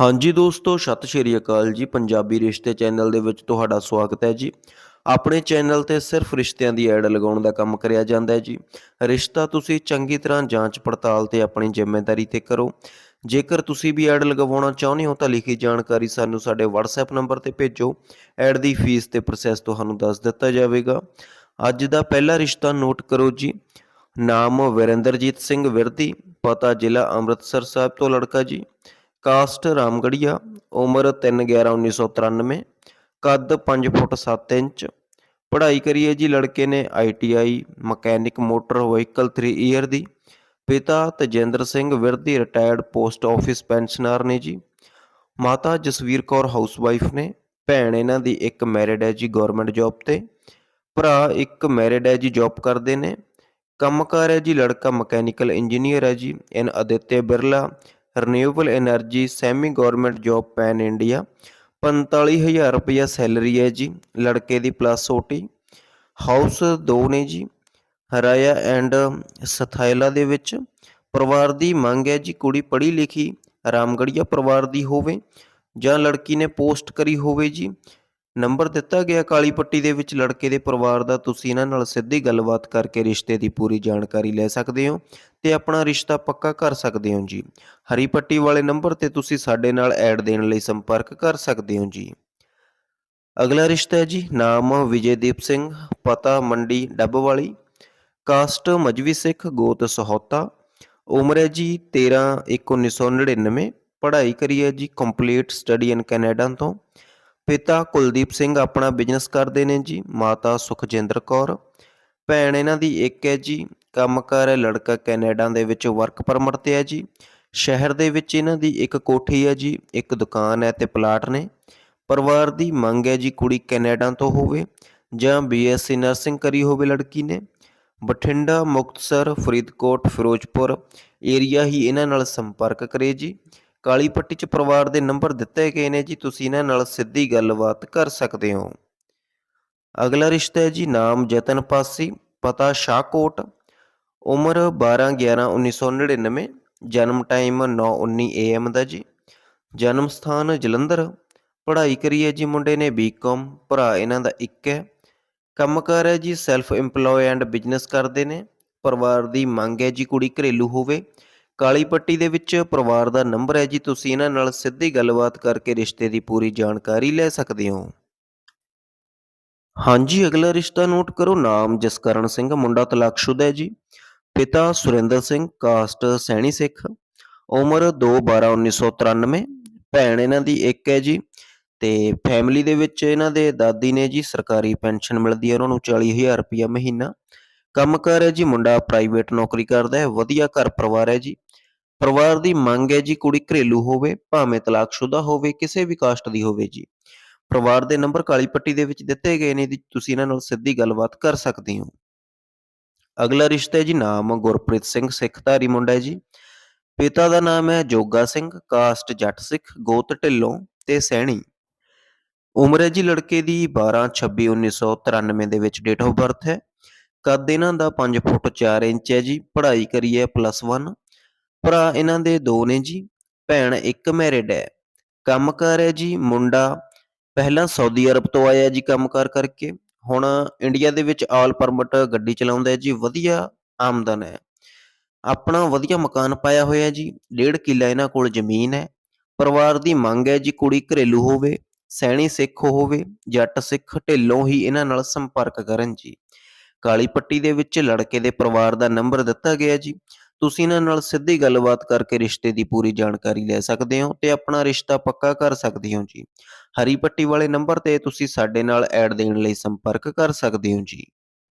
ਹਾਂਜੀ ਦੋਸਤੋ, ਸਤਿ ਸ਼੍ਰੀ ਅਕਾਲ ਜੀ, ਪੰਜਾਬੀ ਰਿਸ਼ਤੇ ਚੈਨਲ ਦੇ ਵਿੱਚ ਤੁਹਾਡਾ ਸਵਾਗਤ ਹੈ ਜੀ। ਆਪਣੇ ਚੈਨਲ ਤੇ ਸਿਰਫ ਰਿਸ਼ਤਿਆਂ ਦੀ ਐਡ ਲਗਾਉਣ ਦਾ ਕੰਮ ਕਰਿਆ ਜਾਂਦਾ ਹੈ ਜੀ। ਰਿਸ਼ਤਾ ਤੁਸੀਂ ਚੰਗੀ ਤਰ੍ਹਾਂ ਜਾਂਚ ਪੜਤਾਲ ਤੇ ਆਪਣੀ ਜ਼ਿੰਮੇਵਾਰੀ ਤੇ ਕਰੋ। ਜੇਕਰ ਤੁਸੀਂ ਵੀ ਐਡ ਲਗਵਾਉਣਾ ਚਾਹੁੰਦੇ ਹੋ ਤਾਂ ਲਿਖੀ ਜਾਣਕਾਰੀ ਸਾਨੂੰ ਸਾਡੇ WhatsApp ਨੰਬਰ ਤੇ ਭੇਜੋ। ਐਡ ਦੀ ਫੀਸ ਤੇ ਪ੍ਰੋਸੈਸ ਤੁਹਾਨੂੰ ਦੱਸ ਦਿੱਤਾ ਜਾਵੇਗਾ। ਅੱਜ ਦਾ ਪਹਿਲਾ ਰਿਸ਼ਤਾ ਨੋਟ ਕਰੋ ਜੀ। ਨਾਮ ਵਿਰੇਂਦਰਜੀਤ ਸਿੰਘ ਵਿਰਦੀ, ਪਤਾ ਜ਼ਿਲ੍ਹਾ ਅੰਮ੍ਰਿਤਸਰ ਸਾਹਿਬ ਤੋਂ ਲੜਕਾ ਜੀ। ਕਾਸਟ ਰਾਮਗੜੀਆ, ਉਮਰ 3/11/1993 ਕੱਦ 5 ਫੁੱਟ 7 ਇੰਚ, ਪੜ੍ਹਾਈ ਕਰੀਏ ਜੀ ਲੜਕੇ ਨੇ ITI mechanic motor vehicle 3 year ਦੀ, ਪਿਤਾ Tajinder Singh Virdi retired post office pensioner ਨੇ ਜੀ, ਮਾਤਾ ਜਸਵੀਰ ਕੌਰ ਹਾਊਸਵਾਈਫ ਨੇ, ਭੈਣ ਇਹਨਾਂ ਦੀ ਇੱਕ ਮੈਰਿਡ ਹੈ ਜੀ ਗਵਰਨਮੈਂਟ ਜੌਬ ਤੇ, ਭਰਾ ਇੱਕ ਮੈਰਿਡ ਹੈ ਜੀ ਜੌਬ ਕਰਦੇ ਨੇ, ਕੰਮਕਾਰ ਹੈ ਜੀ ਲੜਕਾ ਮਕੈਨੀਕਲ ਇੰਜੀਨੀਅਰ ਹੈ ਜੀ, in Aditya Birla renewable energy semi government job pan India 45000 ਰੁਪਇਆ ਸੈਲਰੀ ਹੈ ਜੀ, ਲੜਕੇ ਦੀ ਪਲੱਸ ਓਟੀ ਹਾਊਸ ਦੋ ਨੇ ਜੀ, ਹਰਾਇਆ ਐਂਡ ਸਥਾਇਲਾ ਦੇ ਵਿੱਚ, ਪਰਿਵਾਰ ਦੀ ਮੰਗ ਹੈ ਜੀ ਕੁੜੀ ਪੜ੍ਹੀ ਲਿਖੀ ਰਾਮਗੜੀਆ ਪਰਿਵਾਰ ਦੀ ਹੋਵੇ, ਜਾਂ ਲੜਕੀ ਨੇ ਪੋਸਟ ਕਰੀ ਹੋਵੇ ਜੀ ਨੰਬਰ ਦਿੱਤਾ ਗਿਆ ਕਾਲੀ ਪੱਟੀ ਦੇ ਵਿੱਚ ਲੜਕੇ ਦੇ ਪਰਿਵਾਰ ਦਾ, ਤੁਸੀਂ ਇਹਨਾਂ ਨਾਲ ਸਿੱਧੀ ਗੱਲਬਾਤ ਕਰਕੇ ਰਿਸ਼ਤੇ ਦੀ ਪੂਰੀ ਜਾਣਕਾਰੀ ਲੈ ਸਕਦੇ ਹੋ ਤੇ ਆਪਣਾ ਰਿਸ਼ਤਾ ਪੱਕਾ ਕਰ ਸਕਦੇ ਹੋ ਜੀ। ਹਰੀ ਪੱਟੀ ਵਾਲੇ ਨੰਬਰ ਤੇ ਤੁਸੀਂ ਸਾਡੇ ਨਾਲ ਐਡ ਦੇਣ ਲਈ ਸੰਪਰਕ ਕਰ ਸਕਦੇ ਹੋ ਜੀ। ਅਗਲਾ ਰਿਸ਼ਤਾ ਹੈ ਜੀ, ਨਾਮ ਵਿਜੇਦੀਪ ਸਿੰਘ, ਪਤਾ ਮੰਡੀ ਡੱਬ ਵਾਲੀ ਕਾਸਟ ਮਜਵੀ ਸਿੱਖ, ਗੋਤ ਸਹੌਤਾ, ਉਮਰ ਹੈ ਜੀ 13 1999 ਪੜ੍ਹਾਈ ਕਰੀ ਹੈ ਜੀ ਕੰਪਲੀਟ ਸਟੱਡੀ ਇਨ ਕੈਨੇਡਾ ਤੋਂ ਪਿਤਾ ਕੁਲਦੀਪ ਸਿੰਘ ਆਪਣਾ ਬਿਜ਼ਨਸ ਕਰਦੇ ਨੇ ਜੀ, ਮਾਤਾ ਸੁਖਜਿੰਦਰ ਕੌਰ। ਭੈਣ ਇਹਨਾਂ ਦੀ ਇੱਕ ਹੈ ਜੀ ਕੰਮਕਾਰ ਹੈ ਲੜਕਾ ਕੈਨੇਡਾ ਦੇ ਵਿੱਚ ਵਰਕ ਪਰਮਿਟ ਤੇ ਹੈ ਜੀ। ਸ਼ਹਿਰ ਦੇ ਵਿੱਚ ਇਹਨਾਂ ਦੀ ਇੱਕ ਕੋਠੀ ਹੈ ਜੀ, ਇੱਕ ਦੁਕਾਨ ਹੈ ਤੇ ਪਲਾਟ ਨੇ। ਪਰਿਵਾਰ ਦੀ ਮੰਗ ਹੈ ਜੀ ਕੁੜੀ ਕੈਨੇਡਾ ਤੋਂ ਹੋਵੇ ਜਾਂ ਬੀਐਸਸੀ ਨਰਸਿੰਗ ਕਰੀ ਹੋਵੇ ਲੜਕੀ ਨੇ। ਬਠਿੰਡਾ, ਮੁਕਤਸਰ, ਫਰੀਦਕੋਟ, ਫਿਰੋਜ਼ਪੁਰ ਏਰੀਆ ਹੀ ਇਹਨਾਂ ਨਾਲ ਸੰਪਰਕ ਕਰੇ ਜੀ। ਕਾਲੀ ਪੱਟੀ 'ਚ ਪਰਿਵਾਰ ਦੇ ਨੰਬਰ ਦਿੱਤੇ ਗਏ ਨੇ ਜੀ, ਤੁਸੀਂ ਇਹਨਾਂ ਨਾਲ ਸਿੱਧੀ ਗੱਲਬਾਤ ਕਰ ਸਕਦੇ ਹੋ। ਅਗਲਾ ਰਿਸ਼ਤਾ ਹੈ ਜੀ, ਨਾਮ ਜਤਨ ਪਾਸੀ, ਪਤਾ ਸ਼ਾਹਕੋਟ ਉਮਰ 12 11 1999 ਜਨਮ ਟਾਈਮ 9 19 AM ਦਾ ਜੀ। ਜਨਮ ਸਥਾਨ ਜਲੰਧਰ, ਪੜ੍ਹਾਈ ਕਰੀ ਹੈ ਜੀ ਮੁੰਡੇ ਨੇ ਬੀਕਾਮ ਭਰਾ ਇਹਨਾਂ ਦਾ ਇੱਕ ਹੈ। ਕੰਮਕਾਰ ਹੈ ਜੀ ਸੈਲਫ EMPLOY ਐਂਡ ਬਿਜ਼ਨਸ ਕਰਦੇ ਨੇ, ਪਰਿਵਾਰ ਦੀ ਮੰਗ ਹੈ ਜੀ ਕੁੜੀ ਘਰੇਲੂ ਹੋਵੇ। ਕਾਲੀ ਪੱਟੀ ਦੇ ਵਿੱਚ ਪਰਿਵਾਰ ਦਾ ਨੰਬਰ ਹੈ ਜੀ, ਤੁਸੀਂ ਇਹਨਾਂ ਨਾਲ ਸਿੱਧੀ ਗੱਲਬਾਤ ਕਰਕੇ ਰਿਸ਼ਤੇ ਦੀ ਪੂਰੀ ਜਾਣਕਾਰੀ ਲੈ ਸਕਦੇ ਹੋ। ਹਾਂਜੀ, ਅਗਲਾ ਰਿਸ਼ਤਾ ਨੋਟ ਕਰੋ, ਨਾਮ ਜਸਕਰਨ ਸਿੰਘ, ਮੁੰਡਾ ਤਲਾਕਸ਼ੁਦਾ ਹੈ ਜੀ। ਪਿਤਾ ਸੁਰਿੰਦਰ ਸਿੰਘ, ਕਾਸਟ ਸੈਣੀ ਸਿੱਖ। ਉਮਰ 2/12/1993 ਭੈਣ ਇਹਨਾਂ ਦੀ ਇੱਕ ਹੈ ਜੀ ਤੇ ਫੈਮਿਲੀ ਦੇ ਵਿੱਚ ਇਹਨਾਂ ਦੇ ਦਾਦੀ ਨੇ ਜੀ ਸਰਕਾਰੀ ਪੈਨਸ਼ਨ ਮਿਲਦੀ ਹੈ, ਉਹਨਾਂ ਨੂੰ 40000 ਰੁਪਇਆ ਮਹੀਨਾ। ਕੰਮਕਾਰ ਹੈ ਜੀ, ਮੁੰਡਾ ਪ੍ਰਾਈਵੇਟ ਨੌਕਰੀ ਕਰਦਾ ਹੈ, ਵਧੀਆ ਘਰ ਪਰਿਵਾਰ ਹੈ ਜੀ। ਪਰਿਵਾਰ ਦੀ ਮੰਗ ਹੈ ਜੀ ਕੁੜੀ ਘਰੇਲੂ ਹੋਵੇ, ਭਾਵੇਂ ਤਲਾਕਸ਼ੁਦਾ ਹੋਵੇ, ਕਿਸੇ ਵੀ ਕਾਸਟ ਦੀ ਹੋਵੇ ਜੀ। ਪਰਿਵਾਰ ਦੇ ਨੰਬਰ ਕਾਲੀ ਪੱਟੀ ਦੇ ਵਿੱਚ ਦਿੱਤੇ ਗਏ ਨੇ ਜੀ, ਤੁਸੀਂ ਇਹਨਾਂ ਨਾਲ ਸਿੱਧੀ ਗੱਲਬਾਤ ਕਰ ਸਕਦੇ ਹੋ। ਅਗਲਾ ਰਿਸ਼ਤਾ ਹੈ ਜੀ ਨਾਮ ਗੁਰਪ੍ਰੀਤ ਸਿੰਘ ਸਿੱਖਧਾਰੀ ਮੁੰਡਾ ਹੈ ਜੀ। ਪਿਤਾ ਦਾ ਨਾਮ ਹੈ ਜੋਗਾ ਸਿੰਘ ਕਾਸਟ ਜੱਟ ਸਿੱਖ, ਗੋਤ ਢਿੱਲੋਂ ਤੇ ਸੈਣੀ। ਉਮਰ ਹੈ ਜੀ ਲੜਕੇ ਦੀ 12 26 1993 ਦੇ ਵਿੱਚ ਡੇਟ ਆਫ ਬਰਥ ਹੈ। ਕੱਦ ਇਹਨਾਂ ਦਾ 5 ਫੁੱਟ 4 ਇੰਚ ਹੈ ਜੀ, ਪੜ੍ਹਾਈ ਕਰੀ ਹੈ ਪਲੱਸ 1 ਭਰਾ ਇਹਨਾਂ ਦੇ ਦੋ ਨੇ ਜੀ, ਭੈਣ ਇੱਕ ਮੈਰਿਡ ਹੈ। ਕੰਮਕਾਰ ਹੈ ਜੀ, ਮੁੰਡਾ ਪਹਿਲਾਂ ਸਾਊਦੀ ਅਰਬ ਤੋਂ ਆਇਆ ਜੀ ਕੰਮਕਾਰ ਕਰਕੇ। ਹੁਣ ਇੰਡੀਆ ਦੇ ਵਿੱਚ ਆਲ ਪਰਮਿਟ ਗੱਡੀ ਚਲਾਉਂਦਾ ਹੈ ਜੀ, ਵਧੀਆ ਆਮਦਨ ਹੈ। ਆਪਣਾ ਵਧੀਆ ਮਕਾਨ ਪਾਇਆ ਹੋਇਆ ਜੀ, ਡੇਢ ਕਿੱਲਾ ਇਹਨਾਂ ਕੋਲ ਜ਼ਮੀਨ ਹੈ। ਪਰਿਵਾਰ ਦੀ ਮੰਗ ਹੈ ਜੀ ਕੁੜੀ ਘਰੇਲੂ ਹੋਵੇ, ਸੈਣੀ ਸਿੱਖ ਹੋਵੇ, ਜੱਟ ਸਿੱਖ ਢਿੱਲੋਂ ਹੀ ਇਹਨਾਂ ਨਾਲ ਸੰਪਰਕ ਕਰਨ ਜੀ। ਕਾਲੀ ਪੱਟੀ ਦੇ ਵਿੱਚ ਲੜਕੇ ਦੇ ਪਰਿਵਾਰ ਦਾ ਨੰਬਰ ਦਿੱਤਾ ਗਿਆ ਜੀ। ਤੁਸੀਂ ਇਹਨਾਂ ਨਾਲ ਸਿੱਧੀ ਗੱਲਬਾਤ ਕਰਕੇ ਰਿਸ਼ਤੇ ਦੀ ਪੂਰੀ ਜਾਣਕਾਰੀ ਲੈ ਸਕਦੇ ਹੋ ਤੇ ਆਪਣਾ ਰਿਸ਼ਤਾ ਪੱਕਾ ਕਰ ਸਕਦੇ ਹੋ ਜੀ। ਹਰੀ ਪੱਟੀ ਵਾਲੇ ਨੰਬਰ ਤੇ ਤੁਸੀਂ ਸਾਡੇ ਨਾਲ ਐਡ ਦੇਣ ਲਈ ਸੰਪਰਕ ਕਰ ਸਕਦੇ ਹੋ ਜੀ।